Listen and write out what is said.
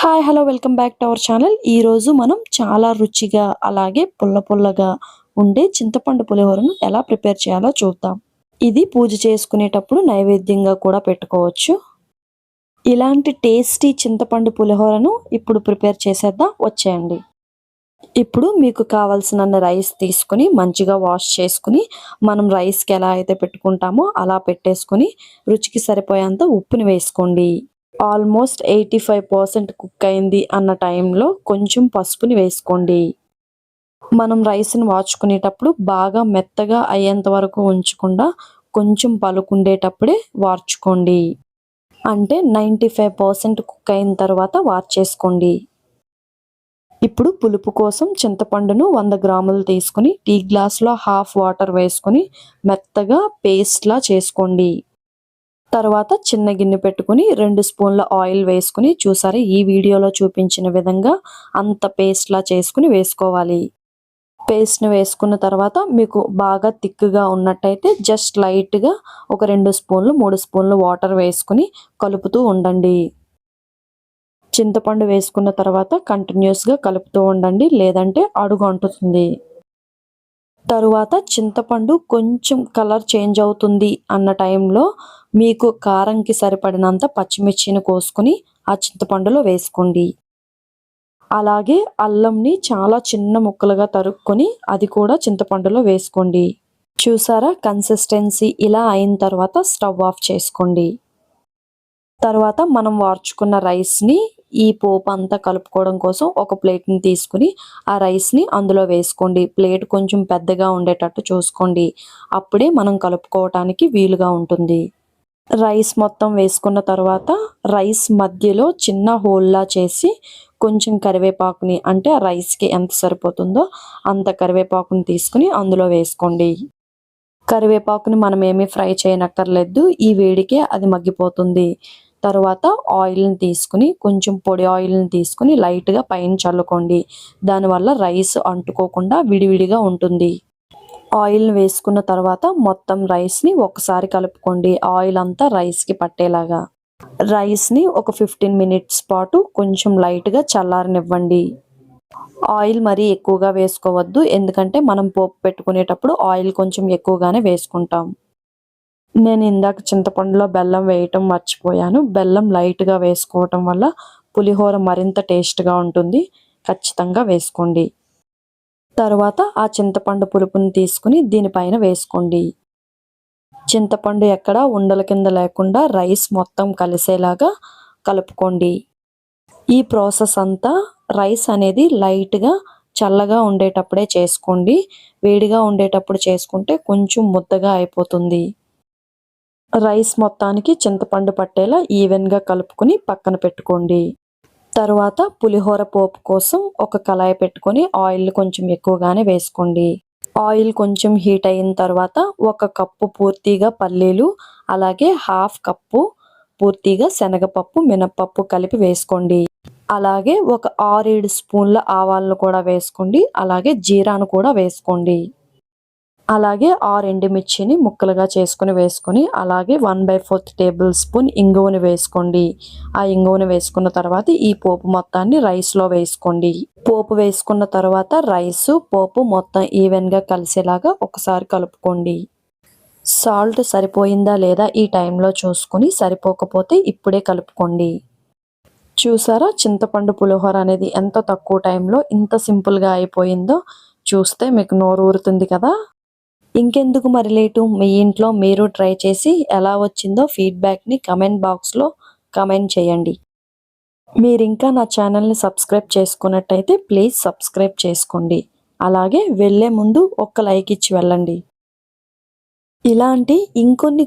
Hi hello welcome back to our channel ఈరోజు మనం చాలా రుచిగా అలాగే పుల్ల పుల్లగా ఉండే చింతపండు పులిహోరను ఎలా ప్రిపేర్ చేయాలో చూద్దాం. ఇది పూజ చేసుకునేటప్పుడు నైవేద్యంగా కూడా పెట్టుకోవచ్చు. ఇలాంటి టేస్టీ చింతపండు పులిహోరను ఇప్పుడు ప్రిపేర్ చేసేద్దాం. వచ్చేయండి. ఇప్పుడు మీకు కావాల్సిన రైస్ తీసుకుని మంచిగా వాష్ చేసుకుని మనం రైస్కి ఎలా అయితే పెట్టుకుంటామో అలా పెట్టేసుకుని రుచికి సరిపోయేంత ఉప్పుని వేసుకోండి. Almost eighty five percent cook అయింది అన్న టైంలో కొంచెం పసుపుని వేసుకోండి. మనం రైస్ని వార్చుకునేటప్పుడు బాగా మెత్తగా అయ్యేంత వరకు ఉంచకుండా కొంచెం పలుకుండేటప్పుడే వార్చుకోండి. అంటే నైంటీ ఫైవ్ పర్సెంట్ కుక్ అయిన తర్వాత వార్చేసుకోండి. ఇప్పుడు పులుపు కోసం చింతపండును వంద గ్రాములు తీసుకుని టీ గ్లాస్లో హాఫ్ వాటర్ వేసుకొని మెత్తగా పేస్ట్లా చేసుకోండి. తర్వాత చిన్న గిన్నె పెట్టుకుని రెండు స్పూన్ల ఆయిల్ వేసుకుని చూసారా ఈ వీడియోలో చూపించిన విధంగా అంత పేస్ట్లా చేసుకుని వేసుకోవాలి. పేస్ట్ని వేసుకున్న తర్వాత మీకు బాగా థిక్గా ఉన్నట్టయితే జస్ట్ లైట్గా ఒక రెండు స్పూన్లు మూడు స్పూన్లు వాటర్ వేసుకుని కలుపుతూ ఉండండి. చింతపండు వేసుకున్న తర్వాత కంటిన్యూస్గా కలుపుతూ ఉండండి లేదంటే అడుగు అంటుతుంది. తరువాత చింతపండు కొంచెం కలర్ చేంజ్ అవుతుంది అన్న టైంలో మీకు కారంకి సరిపడినంత పచ్చిమిర్చిని కోసుకుని ఆ చింతపండులో వేసుకోండి. అలాగే అల్లంని చాలా చిన్న ముక్కలుగా తరుక్కొని అది కూడా చింతపండులో వేసుకోండి. చూసారా? కన్సిస్టెన్సీ ఇలా అయిన తర్వాత స్టవ్ ఆఫ్ చేసుకోండి. తర్వాత మనం వార్చుకున్న రైస్ని ఈ పోపు అంతా కలుపుకోవడం కోసం ఒక ప్లేట్ని తీసుకుని ఆ రైస్ని అందులో వేసుకోండి. ప్లేట్ కొంచెం పెద్దగా ఉండేటట్టు చూసుకోండి. అప్పుడే మనం కలుపుకోవటానికి వీలుగా ఉంటుంది. రైస్ మొత్తం వేసుకున్న తర్వాత రైస్ మధ్యలో చిన్న హోల్లా చేసి కొంచెం కరివేపాకుని అంటే ఆ రైస్కి ఎంత సరిపోతుందో అంత కరివేపాకుని తీసుకుని అందులో వేసుకోండి. కరివేపాకుని మనం ఏమీ ఫ్రై చేయనక్కర్లేదు. ఈ వేడికే అది మగ్గిపోతుంది. తర్వాత ఆయిల్ని తీసుకుని కొంచెం పొడి ఆయిల్ని తీసుకుని లైట్గా పైన చల్లుకోండి. దానివల్ల రైస్ అంటుకోకుండా విడివిడిగా ఉంటుంది. ఆయిల్ వేసుకున్న తర్వాత మొత్తం రైస్ని ఒకసారి కలుపుకోండి. ఆయిల్ అంతా రైస్కి పట్టేలాగా. రైస్ని ఒక ఫిఫ్టీన్ మినిట్స్ పాటు కొంచెం లైట్గా చల్లారనివ్వండి. ఆయిల్ మరీ ఎక్కువగా వేసుకోవద్దు. ఎందుకంటే మనం పోపు పెట్టుకునేటప్పుడు ఆయిల్ కొంచెం ఎక్కువగానే వేసుకుంటాం. నేను ఇందాక చింతపండులో బెల్లం వేయటం మర్చిపోయాను. బెల్లం లైట్గా వేసుకోవటం వల్ల పులిహోర మరింత టేస్ట్గా ఉంటుంది. ఖచ్చితంగా వేసుకోండి. తర్వాత ఆ చింతపండు పులుపుని తీసుకుని దీనిపైన వేసుకోండి. చింతపండు ఎక్కడ ఉండల కింద లేకుండా రైస్ మొత్తం కలిసేలాగా కలుపుకోండి. ఈ ప్రాసెస్ అంతా రైస్ అనేది లైట్గా చల్లగా ఉండేటప్పుడే చేసుకోండి. వేడిగా ఉండేటప్పుడు చేసుకుంటే కొంచెం ముద్దగా అయిపోతుంది. రైస్ మొత్తానికి చింతపండు పట్టేలా ఈవెన్గా కలుపుకొని పక్కన పెట్టుకోండి. తర్వాత పులిహోర పోపు కోసం ఒక కళాయి పెట్టుకొని ఆయిల్ కొంచెం ఎక్కువగానే వేసుకోండి. ఆయిల్ కొంచెం హీట్ అయిన తర్వాత ఒక కప్పు పూర్తిగా పల్లీలు అలాగే హాఫ్ కప్పు పూర్తిగా శనగపప్పు మినపప్పు కలిపి వేసుకోండి. అలాగే ఒక ఆరేడు స్పూన్ల ఆవాలను కూడా వేసుకోండి. అలాగే జీరాను కూడా వేసుకోండి. అలాగే ఆరు ఎండుమిర్చిని ముక్కలుగా చేసుకుని వేసుకొని అలాగే one by fourth tablespoon ఇంగువని వేసుకోండి. ఆ ఇంగువని వేసుకున్న తర్వాత ఈ పోపు మొత్తాన్ని రైస్లో వేసుకోండి. పోపు వేసుకున్న తర్వాత రైస్ పోపు మొత్తం ఈవెన్గా కలిసేలాగా ఒకసారి కలుపుకోండి. సాల్ట్ సరిపోయిందా లేదా ఈ టైంలో చూసుకొని సరిపోకపోతే ఇప్పుడే కలుపుకోండి. చూసారా? చింతపండు పులిహోర అనేది ఎంత తక్కువ టైంలో ఇంత సింపుల్గా అయిపోయిందో చూస్తే మీకు నోరు ఊరుతుంది కదా? ఇంకెందుకు మరి లేటు? మీ ఇంట్లో మీరు ట్రై చేసి ఎలా వచ్చిందో ఫీడ్బ్యాక్ని కమెంట్ బాక్స్లో కమెంట్ చేయండి. మీరు ఇంకా నా ఛానల్ని సబ్స్క్రైబ్ చేసుకున్నట్టయితే ప్లీజ్ సబ్స్క్రైబ్ చేసుకోండి. అలాగే వెళ్ళే ముందు ఒక్క లైక్ ఇచ్చి వెళ్ళండి. ఇలాంటి ఇంకొన్ని